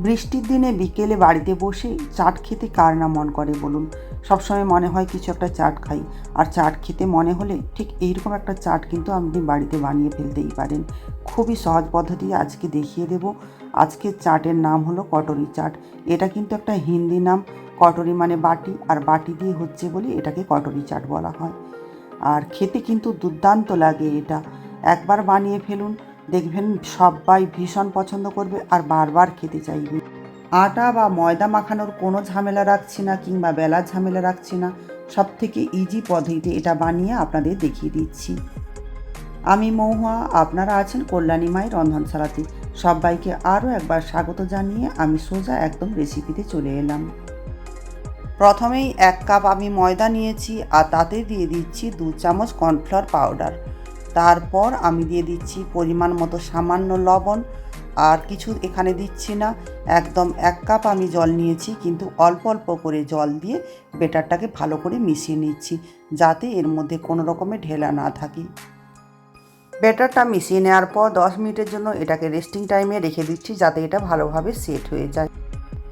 বৃষ্টির দিনে বিকেলে বাড়িতে বসে চাট খেতে কার না মন করে বলুন? সবসময় মনে হয় কিছু একটা চাট খাই। আর চাট খেতে মনে হলে ঠিক এইরকম একটা চাট কিন্তু আপনি বাড়িতে বানিয়ে ফেলতেই পারেন। খুবই সহজ পদ্ধতি আজকে দেখিয়ে দেব। আজকে চাটের নাম হলো কটরি চাট। এটা কিন্তু একটা হিন্দি নাম। কটরি মানে বাটি। আর বাটি দিয়ে হচ্ছে বলে এটাকে কটরি চাট বলা হয়। আর খেতে কিন্তু দুর্দান্ত লাগে এটা। একবার বানিয়ে ফেলুন, দেখবেন সবাই ভীষণ পছন্দ করবে আর বারবার খেতে চাইবে। আটা বা ময়দা মাখানোর কোনো ঝামেলা রাখছি না কিংবা বেলার ঝামেলা রাখছি না। সব থেকে ইজি পদ্ধতিতে এটা বানিয়ে আপনাদের দেখিয়ে দিচ্ছি। আমি মৌহা আপনারা আছেন কল্যাণী মায়ের রন্ধনশালাতে সবাইকে আরও একবার স্বাগত জানিয়ে আমি সোজা একদম রেসিপিতে চলে এলাম। প্রথমেই এক কাপ আমি ময়দা নিয়েছি আর তাতে দিয়ে দিচ্ছি দু চামচ কর্নফ্লাওয়ার পাউডার। তারপর আমি দিয়ে দিচ্ছি পরিমাণ মতো সামান্য লবণ আর কিছু এখানে দিচ্ছি না। একদম এক কাপ আমি জল নিয়েছি কিন্তু অল্প অল্প করে জল দিয়ে বেটারটাকে ভালো করে মিশিয়ে নিচ্ছি যাতে এর মধ্যে কোনো রকমের ঢেলা না থাকে। বেটারটা মিশিয়ে নেওয়ার পর দশ মিনিটের জন্য এটাকে রেস্টিং টাইমে রেখে দিচ্ছি যাতে এটা ভালোভাবে সেট হয়ে যায়।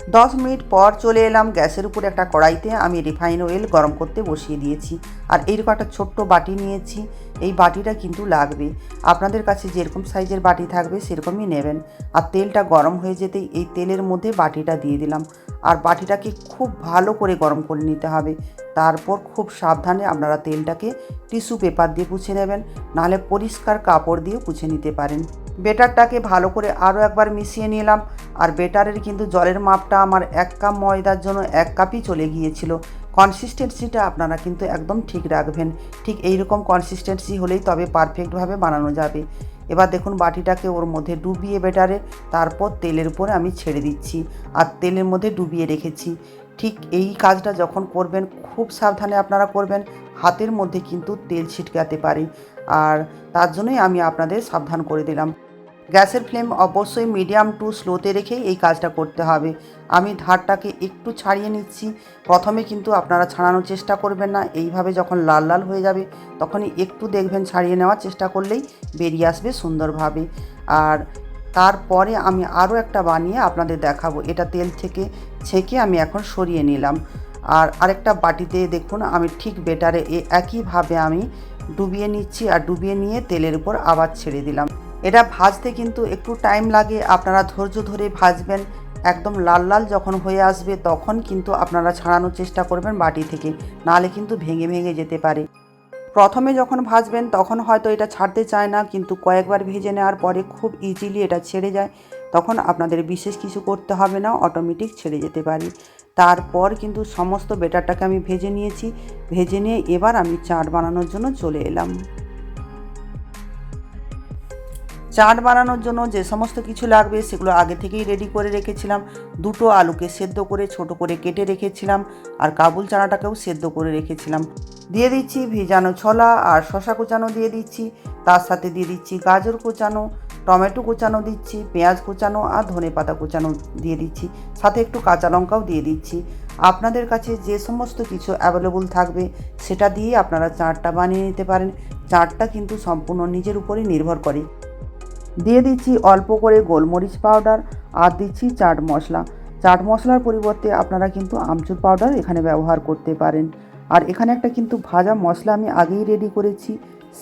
দশ মিনিট পর চলে এলাম গ্যাসের উপর একটা কড়াইতে। আমি রিফাইন অয়েল গরম করতে বসিয়ে দিয়েছি। আর এইরকম একটা ছোট্ট বাটি নিয়েছি। এই বাটিটা কিন্তু লাগবে। আপনাদের কাছে যেরকম সাইজের বাটি থাকবে, সেরকমই নেবেন। আর তেলটা গরম হয়ে যেতেই এই তেলের মধ্যে বাটিটা দিয়ে দিলাম। আর বাটিটাকে খুব ভালো করে গরম করে নিতে হবে। তারপর খুব সাবধানে আপনারা তেলটাকে টিস্যু পেপার দিয়ে পুছে নেবেন। নাহলে পরিষ্কার কাপড় দিয়ে পুছে নিতে পারেন। বেটারটাকে ভালো করে আরও একবার মিশিয়ে নিলাম। আর বেটারের কিন্তু জলের মাপটা আমার এক কাপ ময়দার জন্য এক কাপই চলে গিয়েছিল। কনসিস্টেন্সিটা আপনারা কিন্তু একদম ঠিক রাখবেন। ঠিক এই রকম কনসিস্টেন্সি হলেই তবে পারফেক্টভাবে বানানো যাবে। এবার দেখুন বাটিটাকে ওর মধ্যে ডুবিয়ে বেটারে, তারপর তেলের উপরে আমি ছেড়ে দিচ্ছি। আর তেলের মধ্যে ডুবিয়ে রেখেছি। ঠিক এই কাজটা যখন করবেন, খুব সাবধানে আপনারা করবেন। হাতের মধ্যে কিন্তু তেল ছিটকাতে পারে। আর তার জন্যই আমি আপনাদের সাবধান করে দিলাম। গ্যাসের ফ্লেম অবশ্যই মিডিয়াম টু স্লোতে রেখেই এই কাজটা করতে হবে। আমি ধারটাকে একটু ছাড়িয়ে নিচ্ছি। প্রথমে কিন্তু আপনারা ছাড়ানোর চেষ্টা করবেন না। এইভাবে যখন লাল লাল হয়ে যাবে, তখনই একটু দেখবেন ছাড়িয়ে নেওয়ার চেষ্টা করলেই বেরিয়ে আসবে সুন্দরভাবে। আর তারপরে আমি আরও একটা বানিয়ে আপনাদের দেখাবো। এটা তেল থেকে ছেঁকে আমি এখন সরিয়ে নিলাম। আর আরেকটা বাটিতে দেখুন, আমি ঠিক বেটারে এ একইভাবে আমি ডুবিয়ে নিচ্ছি। আর ডুবিয়ে নিয়ে তেলের উপর আবার ছেড়ে দিলাম। এটা ভাজতে কিন্তু একটু টাইম লাগে, আপনারা ধৈর্য ধরে ভাজবেন। একদম লাল লাল যখন হয়ে আসবে তখন কিন্তু আপনারা ছাড়ানোর চেষ্টা করবেন বাটি থেকে, নাহলে কিন্তু ভেঙে ভেঙে যেতে পারে। প্রথমে যখন ভাজবেন তখন হয়তো এটা ছাড়তে চায় না, কিন্তু কয়েকবার ভেজে নেওয়ার পরে খুব ইজিলি এটা ছেড়ে যায়। তখন আপনাদের বিশেষ কিছু করতে হবে না অটোমেটিক ছেড়ে যেতে পারে। তারপর কিন্তু সমস্ত বেটারটাকে আমি ভেজে নিয়েছি। ভেজে নিয়ে এবার আমি চাট বানানোর জন্য চলে এলাম। চাট বানানোর জন্য যে সমস্ত কিছু লাগবে সেগুলো আগে থেকেই রেডি করে রেখেছিলাম। দুটো আলুকে সেদ্ধ করে, ছোট করে কেটে রেখেছিলাম আর কাবুল চানাটাকেও সেদ্ধ করে রেখেছিলাম। দিয়ে দিচ্ছি ভিজানো ছোলা আর শশা কুচানো দিয়ে দিচ্ছি, তার সাথে দিয়ে দিচ্ছি গাজর কুচানো, টমেটো কুচানো দিচ্ছি, পেঁয়াজ কুচানো আর ধনে পাতা কুচানো দিয়ে দিচ্ছি, সাথে একটু কাঁচা লঙ্কাও দিয়ে দিচ্ছি। আপনাদের কাছে যে সমস্ত কিছু অ্যাভেলেবল থাকবে সেটা দিয়ে আপনারা চাটটা বানিয়ে নিতে পারেন। চাটটা কিন্তু সম্পূর্ণ নিজের উপরেই নির্ভর করে। দিয়ে দিচ্ছি অল্প করে গোলমরিচ পাউডার আর দিচ্ছি চাট মশলা। চাট মশলার পরিবর্তে আপনারা কিন্তু আমচুর পাউডার এখানে ব্যবহার করতে পারেন। আর এখানে একটা কিন্তু ভাজা মশলা আমি আগেই রেডি করেছি,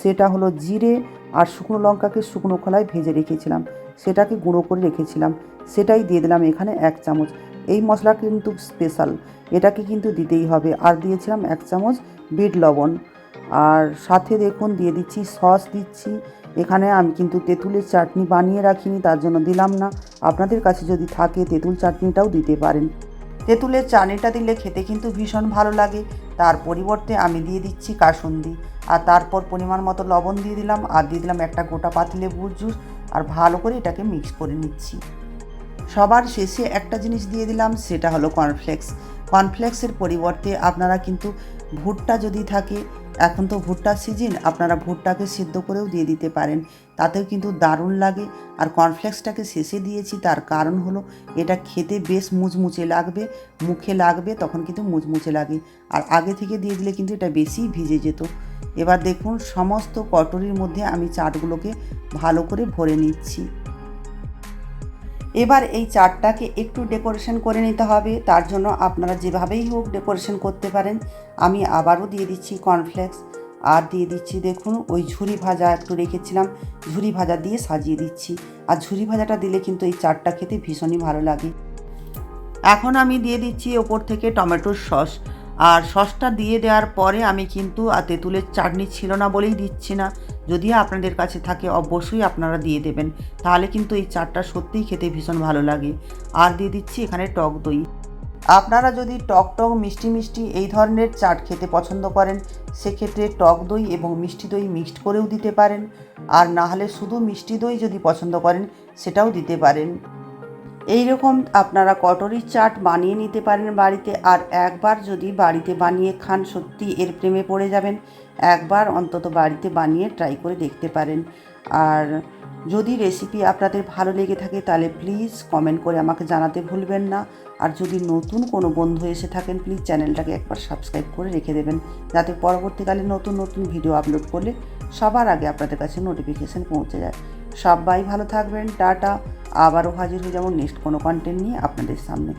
সেটা হলো জিরে আর শুকনো লঙ্কাকে শুকনো খোলায় ভেজে রেখেছিলাম। সেটাকে গুঁড়ো করে রেখেছিলাম। সেটাই দিয়ে দিলাম এখানে এক চামচ। এই মশলা কিন্তু স্পেশাল এটাকে কিন্তু দিতেই হবে। আর দিয়েছিলাম এক চামচ বিট লবণ। আর সাথে দেখুন, দিয়ে দিচ্ছি সস দিচ্ছি। এখানে আমি কিন্তু তেঁতুলের চাটনি বানিয়ে রাখিনি, তার জন্য দিলাম না। আপনাদের কাছে যদি থাকে, তেঁতুল চাটনিটাও দিতে পারেন। তেঁতুলের চাটনিটা দিলে খেতে কিন্তু ভীষণ ভালো লাগে। তার পরিবর্তে আমি দিয়ে দিচ্ছি কাসুন্দি। আর তারপর পরিমাণ মতো লবণ দিয়ে দিলাম। আর দিয়ে দিলাম একটা গোটা পাতিলেবুর জুস। আর ভালো করে এটাকে মিক্স করে নিচ্ছি। সবার শেষে একটা জিনিস দিয়ে দিলাম, সেটা হলো কর্নফ্লেক্স। কর্নফ্লেক্সের পরিবর্তে আপনারা কিন্তু ভুট্টা যদি থাকে এখন তো ভুট্টার সিজন আপনারা ভুট্টাকে সিদ্ধ করেও দিয়ে দিতে পারেন। তাতেও কিন্তু দারুণ লাগে। আর কর্নফ্লেক্সটাকে শেষে দিয়েছি, তার কারণ হলো এটা খেতে বেশ মুচমুচে লাগবে, মুখে লাগবে, তখন কিন্তু মুচমুচে লাগে। আর আগে থেকে দিয়ে দিলে কিন্তু এটা বেশি ভিজে যেত। এবার দেখুন, সমস্ত কটরির মধ্যে আমি চাটগুলোকে ভালো করে ভরে নিচ্ছি। এবার এই চাটটাকে একটু ডেকোরেশন করে নিতে হবে। তার জন্য আপনারা যেভাবেই হোক ডেকোরেশন করতে পারেন। আমি আবারও দিয়ে দিচ্ছি কর্নফ্লেক্স আর দিয়ে দিচ্ছি দেখুন, ওই ঝুরি ভাজা একটু রেখেছিলাম। ঝুরি ভাজা দিয়ে সাজিয়ে দিচ্ছি। আর ঝুরি ভাজাটা দিলে কিন্তু এই চাটটা খেতে ভীষণই ভালো লাগে। এখন আমি দিয়ে দিচ্ছি ওপর থেকে টমেটোর সস। আর সসটা দিয়ে দেওয়ার পরে আমি কিন্তু আর তেঁতুলের চাটনি ছিল না বলেই দিচ্ছি না। যদি আপনাদের কাছে থাকে, অবশ্যই আপনারা দিয়ে দেবেন। তাহলে কিন্তু এই চাটটা সত্যিই খেতে ভীষণ ভালো লাগে। আর দিয়ে দিচ্ছি এখানে টক দই। আপনারা যদি টক টক, মিষ্টি মিষ্টি এই ধরনের চাট খেতে পছন্দ করেন, সেক্ষেত্রে টক দই এবং মিষ্টি দই মিক্সড করেও দিতে পারেন। আর না হলে শুধু মিষ্টি দই যদি পছন্দ করেন, সেটাও দিতে পারেন। এই রকম আপনারা কটরির চাট বানিয়ে নিতে পারেন বাড়িতে আর একবার যদি বাড়িতে বানিয়ে খান, সত্যি এর প্রেমে পড়ে যাবেন। একবার অন্তত বাড়িতে বানিয়ে ট্রাই করে দেখতে পারেন। আর যদি রেসিপি আপনাদের ভালো লেগে থাকে তাহলে প্লিজ কমেন্ট করে আমাকে জানাতে ভুলবেন না। আর যদি নতুন কোনো বন্ধু এসে থাকেন প্লিজ চ্যানেলটাকে একবার সাবস্ক্রাইব করে রেখে দেবেন। যাতে পরবর্তীকালে নতুন নতুন ভিডিও আপলোড করলে সবার আগে আপনাদের কাছে নোটিফিকেশান পৌঁছে যায়। সবাই ভালো থাকবেন টাটা। আবারও হাজির হয়ে যাব নেক্সট কোনো কন্টেন্ট নিয়ে আপনাদের সামনে।